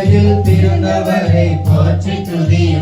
உலகில் பிறந்தவரை போற்றி துதியும்.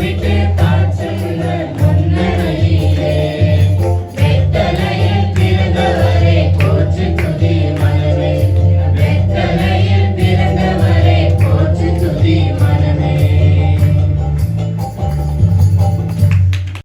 we can't.